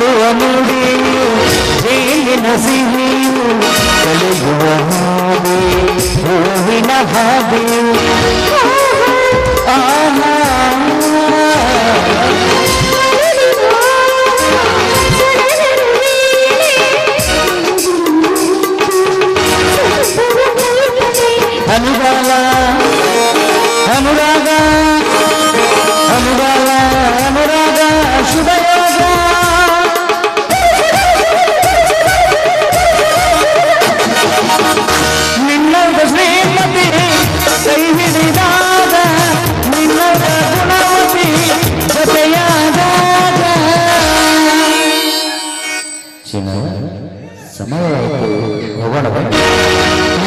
కలువ నుడియు తేలిన సిహియు కలుగువ హావి భూవిన హావియు ఆహా అనురాగా అనురాగా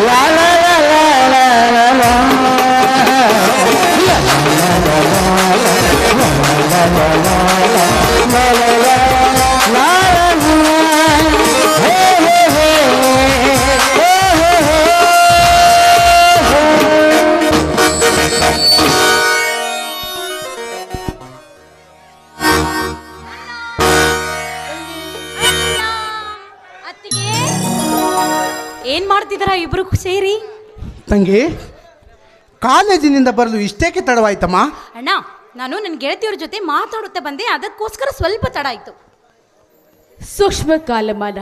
Right? ಏನ್ ಮಾಡ್ತಿದಾರ ಇಬ್ರು ಸೇರಿ? ತಂಗಿ ಕಾಲೇಜಿನಿಂದ ಬರಲು ಇಷ್ಟೇಕೆ ತಡವಾಯ್ತಮ್ಮ? ಅಣ್ಣ ನಾನು ನನ್ನ ಗೆಳತಿಯವ್ರ ಜೊತೆ ಮಾತಾಡುತ್ತೆ ಬಂದೆ ಅದಕ್ಕೋಸ್ಕರ ಸ್ವಲ್ಪ ತಡ ಆಯ್ತು. ಸೂಕ್ಷ್ಮ ಕಾಲಮಾನ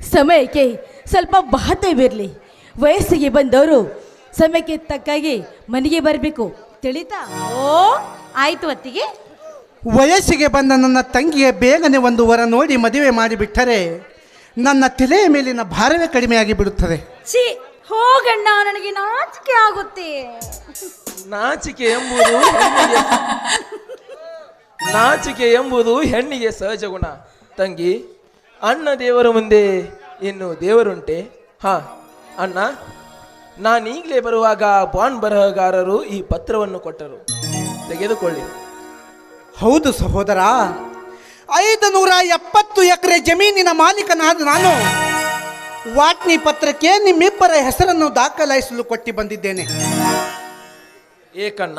ಸಮಯಕ್ಕೆ ಸ್ವಲ್ಪ ಮಹತ್ವವಿರಲಿ. ವಯಸ್ಸಿಗೆ ಬಂದವರು ಸಮಯಕ್ಕೆ ತಕ್ಕಾಗಿ ಮನೆಗೆ ಬರಬೇಕು. ತಿಳಿತಾ? ಓ ಆಯ್ತು ಅತ್ತಿಗೆ. ವಯಸ್ಸಿಗೆ ಬಂದ ನನ್ನ ತಂಗಿಯ ಬೇಗನೆ ಒಂದು ವರ ನೋಡಿ ಮದುವೆ ಮಾಡಿಬಿಟ್ಟರೆ ನನ್ನ ತಲೆಯ ಮೇಲಿನ ಭಾರವೇ ಕಡಿಮೆಯಾಗಿ ಬಿಡುತ್ತದೆ. ಛೀ ಹೋಗಣ್ಣ ನನಗೆ ನಾಚಿಕೆ ಆಗುತ್ತೆ. ನಾಚಿಕೆ ಎಂಬುದು ಹೆಣ್ಣಿಗೆ ನಾಚಿಕೆ ಎಂಬುದು ಹೆಣ್ಣಿಗೆ ಸಹಜ ಗುಣ. ತಂಗಿ ಅಣ್ಣ ದೇವರ ಮುಂದೆ ಇನ್ನು ದೇವರುಂಟೆ. ಹಾ ಅಣ್ಣ ನಾನೀಗಲೇ ಬರುವಾಗ ಬಾಂಡ್ ಬರಹಗಾರರು ಈ ಪತ್ರವನ್ನು ಕೊಟ್ಟರು. ತೆಗೆದುಕೊಳ್ಳಿ. ಹೌದು ಸಹೋದರ ಐದು ನೂರ ಎಪ್ಪತ್ತು ಎಕರೆ ಜಮೀನಿನ ಮಾಲೀಕನಾದ ನಾನು ವಾಟ್ನಿ ಪತ್ರಕ್ಕೆ ನಿಮ್ಮಿಬ್ಬರ ಹೆಸರನ್ನು ದಾಖಲಾಯಿಸಲು ಕೊಟ್ಟು ಬಂದಿದ್ದೇನೆ. ಏಕಣ್ಣ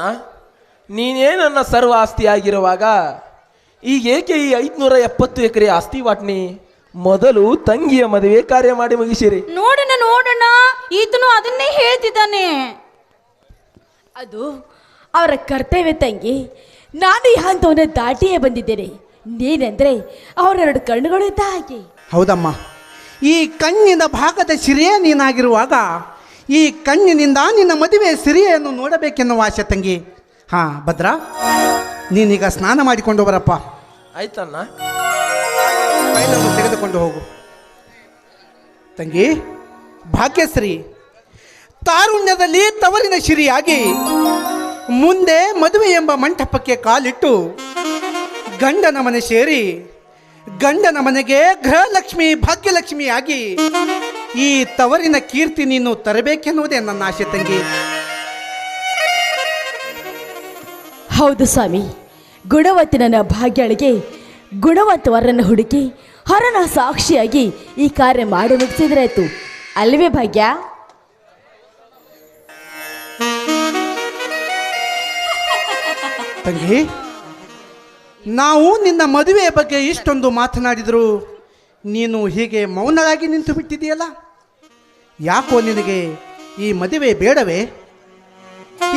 ನೀನೇ ನನ್ನ ಸರ್ವ ಆಸ್ತಿಯಾಗಿರುವಾಗ ಈಗ ಏಕೆ ಈ ಐದ್ನೂರ ಎಪ್ಪತ್ತು ಎಕರೆ ಆಸ್ತಿ ವಾಟ್ನಿ ಮೊದಲು ತಂಗಿಯ ಮದುವೆ ಕಾರ್ಯ ಮಾಡಿ ಮುಗಿಸಿರಿ. ನೋಡೋಣ ನೋಡೋಣ. ಈತನು ಅದನ್ನೇ ಹೇಳ್ತಿದ್ದಾನೆ. ಅದು ಅವರ ಕರ್ತವ್ಯ ತಂಗಿ. ನಾನು ಈ ಹಂತವನ್ನು ದಾಟಿಯೇ ಬಂದಿದ್ದೇನೆ. ನೀನೆಂದ್ರೆ ಅವರೆರಡು ಕಣ್ಣುಗಳು ಇದ್ದ ಹಾಗೆ. ಹೌದಮ್ಮ. ಈ ಕಣ್ಣಿನ ಭಾಗದ ಸಿರಿಯೇ ನೀನಾಗಿರುವಾಗ ಈ ಕಣ್ಣಿನಿಂದ ನಿನ್ನ ಮದುವೆ ಸಿರಿಯನ್ನು ನೋಡಬೇಕೆನ್ನುವ ಆಸೆ ತಂಗಿ. ಹಾ ಭದ್ರ ನೀನೀಗ ಸ್ನಾನ ಮಾಡಿಕೊಂಡು ಬರಪ್ಪ ಆಯ್ತಣ್ಣ. ಫೈಲನ್ನು ತೆಗೆದುಕೊಂಡು ಹೋಗು. ತಂಗಿ ಭಾಗ್ಯಶ್ರೀ ತಾರುಣ್ಯದಲ್ಲಿ ತವರಿನ ಶಿರಿಯಾಗಿ ಮುಂದೆ ಮದುವೆ ಎಂಬ ಮಂಟಪಕ್ಕೆ ಕಾಲಿಟ್ಟು ಗಂಡನ ಮನೆ ಸೇರಿ ಗಂಡನ ಮನೆಗೆ ಗೃಹಲಕ್ಷ್ಮಿ ಭಾಗ್ಯಲಕ್ಷ್ಮಿಯಾಗಿ ಈ ತವರಿನ ಕೀರ್ತಿ ನೀನು ತರಬೇಕೆನ್ನುವುದೇ ನನ್ನ ಆಶೆ ತಂಗಿ. ಹೌದು ಸ್ವಾಮಿ. ಗುಣವಂತ ನನ್ನ ಭಾಗ್ಯಳಿಗೆ ಗುಣವಂತ ವರನ್ನು ಹುಡುಕಿ ಹರನ ಸಾಕ್ಷಿಯಾಗಿ ಈ ಕಾರ್ಯ ಮಾಡಿ ಮುಗಿಸಿದ್ರಾಯ್ತು. ಅಲ್ವೇ ಭಾಗ್ಯ? ತಂಗಿ ನಾವು ನಿನ್ನ ಮದುವೆಯ ಬಗ್ಗೆ ಇಷ್ಟೊಂದು ಮಾತನಾಡಿದರು. ನೀನು ಹೀಗೆ ಮೌನವಾಗಿ ನಿಂತು ಬಿಟ್ಟಿದೆಯಲ್ಲ ಯಾಕೋ ನಿನಗೆ ಈ ಮದುವೆ ಬೇಡವೇ?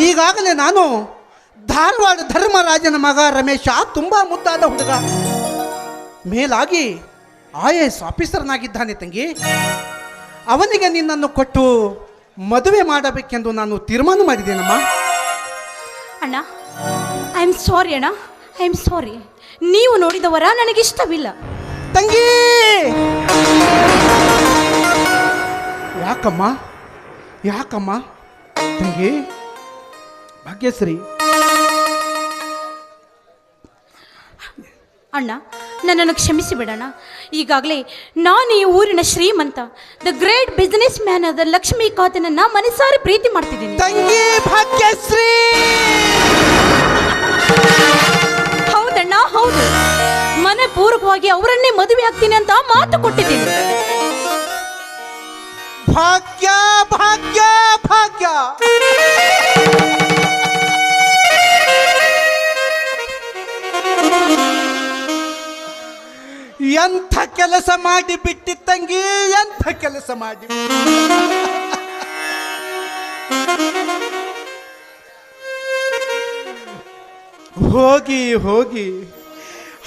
ಈಗಾಗಲೇ ನಾನು ಧಾರವಾಡ ಧರ್ಮರಾಜನ ಮಗ ರಮೇಶ, ತುಂಬ ಮುದ್ದಾದ ಹುಡುಗ. ಮೇಲಾಗಿ ಐ ಎ ಎಸ್ ಆಫೀಸರ್ನಾಗಿದ್ದಾನೆ ತಂಗಿ. ಅವನಿಗೆ ನಿನ್ನನ್ನು ಕೊಟ್ಟು ಮದುವೆ ಮಾಡಬೇಕೆಂದು ನಾನು ತೀರ್ಮಾನ ಮಾಡಿದ್ದೇನಮ್ಮ? ಅಣ್ಣ, ಐ ಆಮ್ ಸಾರಿ ಅಣ್ಣ. ಐ ಆಮ್ ಸಾರಿ ನೀವು ನೋಡಿದವರ ನನಗಿಷ್ಟವಿಲ್ಲ ತಂಗಿ! ಯಾಕಮ್ಮ? ಯಾಕಮ್ಮ? ತಂಗಿ? ಭಾಗ್ಯಶ್ರೀ. ಅಣ್ಣ ನನ್ನನ್ನು ಕ್ಷಮಿಸಿ ಬಿಡಣ್ಣ ಈಗಾಗಲೇ ನಾನು ಈ ಊರಿನ ಶ್ರೀಮಂತ ದ ಗ್ರೇಟ್ ಬಿಸ್ನೆಸ್ ಮ್ಯಾನ್ ಆದ ಲಕ್ಷ್ಮೀಕಾಂತನನ್ನ ಮನಸಾರಿ ಪ್ರೀತಿ ಮಾಡ್ತಿದ್ದೀನಿ. ತಂಗಿ ಭಾಗ್ಯಶ್ರೀ! ಹೌದಣ್ಣ ಮನೆ ಪೂರ್ವಕವಾಗಿ ಅವರನ್ನೇ ಮದುವೆ ಆಗ್ತೀನಿ ಅಂತ ಮಾತು ಕೊಟ್ಟಿದ್ದೀನಿ. ಭಾಗ್ಯ ಭಾಗ್ಯ ಭಾಗ್ಯ. ಎಂಥ ಕೆಲಸ ಮಾಡಿ ಬಿಟ್ಟಿ ತಂಗಿ ಎಂಥ ಕೆಲಸ ಮಾಡಿ ಹೋಗಿ ಹೋಗಿ.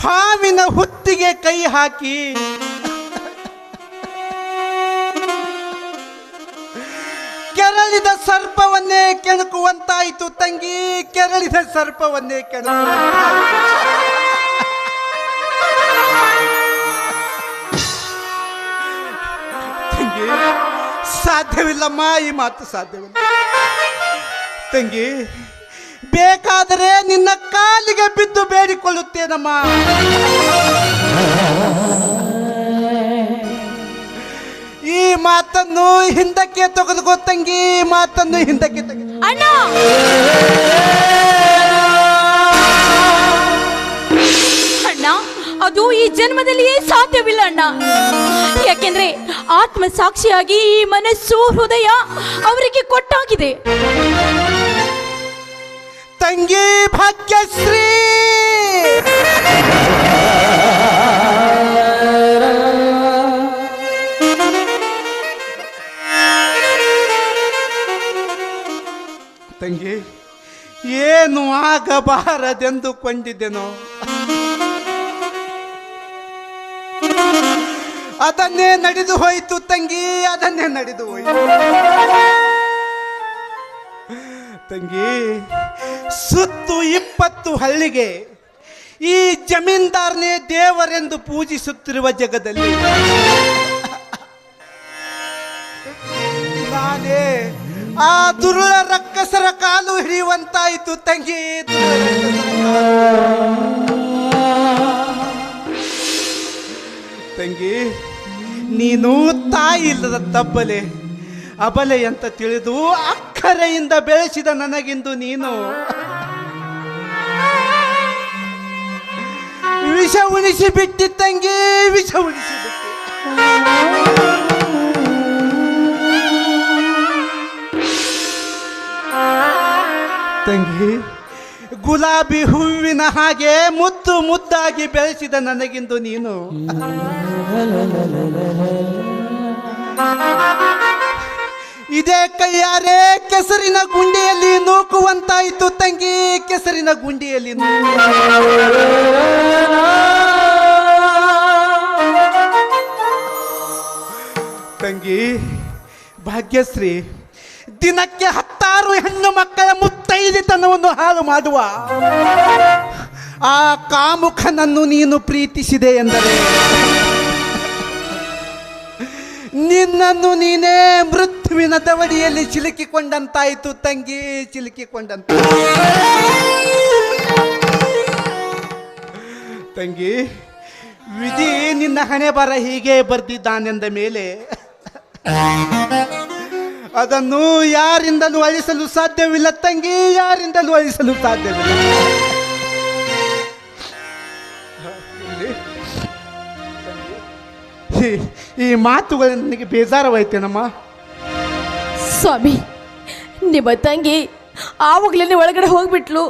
ಹಾವಿನ ಹುತ್ತಿಗೆ ಕೈ ಹಾಕಿ. ಕೆರಳಿದ ಸರ್ಪವನ್ನೇ ಕೆಣಕುವಂತಾಯಿತು ತಂಗಿ, ಕೆರಳಿದ ಸರ್ಪವನ್ನೇ ಕೆಣಕು ಸಾಧ್ಯವಿಲ್ಲಮ್ಮ, ಈ ಮಾತು ಸಾಧ್ಯವಿಲ್ಲ. ತಂಗಿ ಬೇಕಾದರೆ ನಿನ್ನ ಕಾಲಿಗೆ ಬಿದ್ದು ಬೇಡಿಕೊಳ್ಳುತ್ತೇನಮ್ಮ. ಈ ಮಾತನ್ನು ಹಿಂದಕ್ಕೆ ತೆಗೆದುಕೋ ತಂಗಿ, ಈ ಮಾತನ್ನು ಹಿಂದಕ್ಕೆ ತೆಗೆದು ಅಣ್ಣ! ಅಣ್ಣ, ಅದು ಈ ಜನ್ಮದಲ್ಲಿಯೇ ಸಾಧ್ಯವಿಲ್ಲ ಅಣ್ಣ. ಯಾಕೆಂದ್ರೆ ಆತ್ಮ ಸಾಕ್ಷಿಯಾಗಿ ಈ ಮನಸ್ಸು ಹೃದಯ ಅವರಿಗೆ ಕೊಟ್ಟಾಗಿದೆ. ತಂಗಿ ಭಾಗ್ಯಶ್ರೀ. ತಂಗಿ ಏನು ಆಗಬಾರದೆಂದು ಕೊಂಡಿದ್ದೆನೋ ಅದನ್ನೇ ನಡೆದು ಹೋಯಿತು ತಂಗಿ ಅದನ್ನೇ ನಡೆದು ಹೋಯಿತು. ತಂಗಿ, ಸುತ್ತು ಇಪ್ಪತ್ತು ಹಳ್ಳಿಗೆ ಈ ಜಮೀನ್ದಾರನೇ ದೇವರೆಂದು ಪೂಜಿಸುತ್ತಿರುವ ಜಗದಲ್ಲಿ ನಾನೇ ಆ ದುರುಳ ರಕ್ಕಸರ ಕಾಲು ಹಿಡಿಯುವಂತಾಯಿತು ತಂಗಿ. ತಂಗಿ, ನೀನು ತಾಯಿ ಇಲ್ಲದ ತಬ್ಬಲೆ ಅಬಲೆ ಅಂತ ತಿಳಿದು ಅಕ್ಕರೆಯಿಂದ ಬೆಳೆಸಿದ ನನಗಿಂದು ನೀನು. ವಿಷ ಉಣಿಸಿ ಬಿಟ್ಟಿ ತಂಗಿ ವಿಷ ಉಣಿಸಿ ತಂಗಿ, ಗುಲಾಬಿ ಹೂವಿನ ಹಾಗೆ ಮುದ್ದು ಮುದ್ದಾಗಿ ಬೆಳೆಸಿದ ನನಗಿಂದು ನೀನು. ಇದೇ ಕೈಯಾರೆ ಕೆಸರಿನ ಗುಂಡಿಯಲ್ಲಿ ನೂಕುವಂತಾಯಿತು ತಂಗಿ, ಕೆಸರಿನ ಗುಂಡಿಯಲ್ಲಿ. ತಂಗಿ, ಭಾಗ್ಯಶ್ರೀ, ದಿನಕ್ಕೆ ಹತ್ತಾರು ಹೆಣ್ಣು ಮಕ್ಕಳ ಮುತ್ತೈದಿತನವನ್ನು ಹಾಳು ಮಾಡುವ ಆ ಕಾಮುಖನನ್ನು ನೀನು ಪ್ರೀತಿಸಿದೆ ಎಂದರೆ, ನಿನ್ನನ್ನು ನೀನೇ ಮೃತ್ಯುವಿನ ದವಡಿಯಲ್ಲಿ ಸಿಲುಕಿಕೊಂಡಂತಾಯಿತು ತಂಗಿ ಸಿಲುಕಿಕೊಂಡಂತ ತಂಗಿ, ವಿಧಿ ನಿನ್ನ ಹಣೆ ಬರ ಹೀಗೆ ಬರ್ದಿದ್ದಾನೆಂದ ಮೇಲೆ ಅದನ್ನು ಯಾರಿಂದಲೂ ಅಳಿಸಲು ಸಾಧ್ಯವಿಲ್ಲ ತಂಗಿ, ಯಾರಿಂದಲೂ ಅಳಿಸಲು ಸಾಧ್ಯವಿಲ್ಲ. ಈ ಮಾತುಗಳು ನನಗೆ ಬೇಜಾರವಾಯ್ತೇನಮ್ಮ? ಸ್ವಾಮಿ, ನಿಮ್ಮ ತಂಗಿ ಆವಾಗ್ಲೇ ಒಳಗಡೆ ಹೋಗ್ಬಿಟ್ಲು.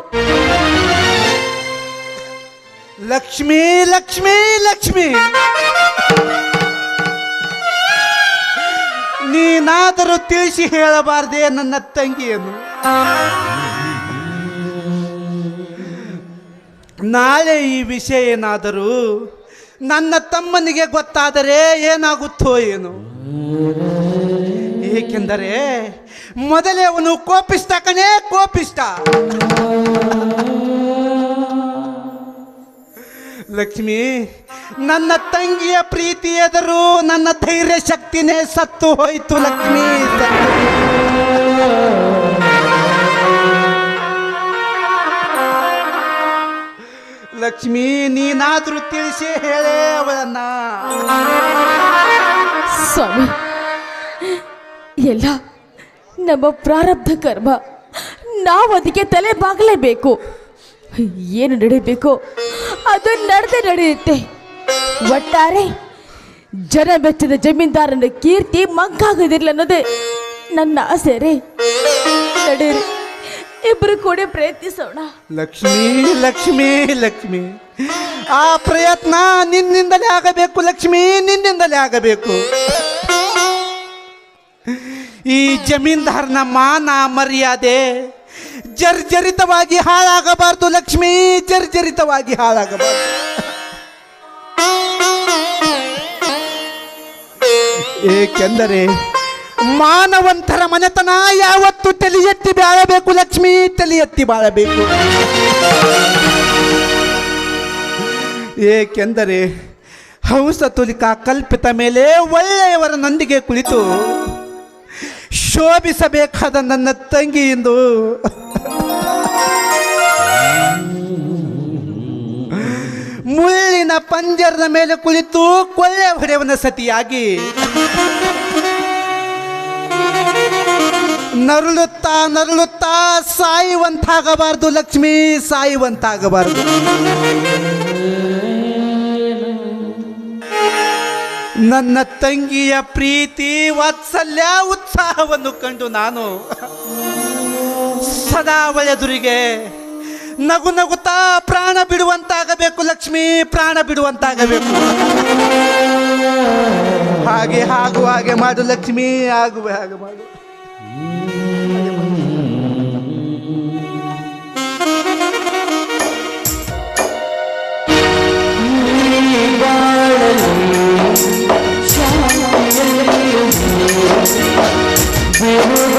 ಲಕ್ಷ್ಮೀ ಲಕ್ಷ್ಮೀ, ಲಕ್ಷ್ಮಿ. ನೀನಾದರೂ ತಿಳಿಸಿ ಹೇಳಬಾರ್ದೆ ನನ್ನ ತಂಗಿಯನ್ನು. ನಾಳೆ ಈ ವಿಷಯ ಏನಾದರೂ ನನ್ನ ತಮ್ಮನಿಗೆ ಗೊತ್ತಾದರೆ ಏನಾಗುತ್ತೋ ಏನು. ಏಕೆಂದರೆ ಮೊದಲೇ ಅವನು ಕೋಪಿಸ್ತ ಕಣೇ ಕೋಪಿಸ್ತ ಲಕ್ಷ್ಮಿ, ನನ್ನ ತಂಗಿಯ ಪ್ರೀತಿ ಎದುರು ನನ್ನ ಧೈರ್ಯ ಶಕ್ತಿನೇ ಸತ್ತು ಹೋಯ್ತು ಲಕ್ಷ್ಮಿ. ಲಕ್ಷ್ಮೀ, ನೀನಾದ್ರೂ ತಿಳಿಸಿ ಹೇಳೇ ಅವಳನ್ನ. ಸ್ವಾಮಿ. ಎಲ್ಲ ನಮ್ಮ ಪ್ರಾರಬ್ಧ ಕರ್ಮ. ನಾವು ಅದಕ್ಕೆ ತಲೆ ಬಾಗಲೇಬೇಕು. ಏನು ನಡೀಬೇಕು ಅದು ನಡೆದೇ ನಡೆಯುತ್ತೆ. ಒಟ್ಟಾರೆ ಜನ ಬೆಚ್ಚದ ಜಮೀನ್ದಾರನ ಕೀರ್ತಿ ಮಂಕಾಗೋದಿಲ್ಲ ಅನ್ನೋದೇ ನನ್ನ ಆಸೆ ರೀ. ನಡೀರಿ ಇಬ್ಬರು ಕೂಡ ಪ್ರಯತ್ನಿಸೋಣ. ಲಕ್ಷ್ಮೀ ಲಕ್ಷ್ಮೀ, ಲಕ್ಷ್ಮಿ. ಆ ಪ್ರಯತ್ನ ನಿನ್ನಿಂದಲೇ ಆಗಬೇಕು, ಲಕ್ಷ್ಮಿ, ನಿನ್ನಿಂದಲೇ ಆಗಬೇಕು. ಈ ಜಮೀನ್ದಾರನ ಮಾನ ಮರ್ಯಾದೆ ಜರ್ಜರಿತವಾಗಿ ಹಾಳಾಗಬಾರ್ದು ಲಕ್ಷ್ಮೀ, ಜರ್ಜರಿತವಾಗಿ ಹಾಳಾಗಬಾರ್ದು. ಏಕೆಂದರೆ ಮಾನವಂತರ ಮನೆತನ ಯಾವತ್ತು ತಲೆ ಎತ್ತಿ ಬಾಳಬೇಕು ಲಕ್ಷ್ಮಿ ತಲೆ ಎತ್ತಿ ಬಾಳಬೇಕು. ಏಕೆಂದರೆ ಹಂಸ ತುಲಿಕ ಕಲ್ಪಿತ ಮೇಲೆ ಒಳ್ಳೆಯವರ ನಂದಿಗೆ ಕುಳಿತು ಶೋಭಿಸಬೇಕಾದ ನನ್ನ ತಂಗಿ ಎಂದು ಮುಳ್ಳಿನ ಪಂಜರದ ಮೇಲೆ ಕುಳಿತು ಕೊಳ್ಳೆ ಹೊಡೆಯವನ ಸತಿಯಾಗಿ. ನರಳುತ್ತಾ ನರಳುತ್ತಾ ಸಾಯುವಂತಾಗಬಾರದು ಲಕ್ಷ್ಮೀ, ಸಾಯುವಂತಾಗಬಾರ್ದು. ನನ್ನ ತಂಗಿಯ ಪ್ರೀತಿ, ವಾತ್ಸಲ್ಯ, ಉತ್ಸಾಹವನ್ನು ಕಂಡು ನಾನು ಸದಾ ಒಳೆದುರಿಗೆ ನಗು ನಗುತ್ತಾ ಪ್ರಾಣ ಬಿಡುವಂತಾಗಬೇಕು, ಲಕ್ಷ್ಮಿ, ಪ್ರಾಣ ಬಿಡುವಂತಾಗಬೇಕು. ಹಾಗೆ ಆಗುವ ಹಾಗೆ ಮಾಡು, ಲಕ್ಷ್ಮಿ ಆಗುವ ಹಾಗೆ ಮಾಡು. see you.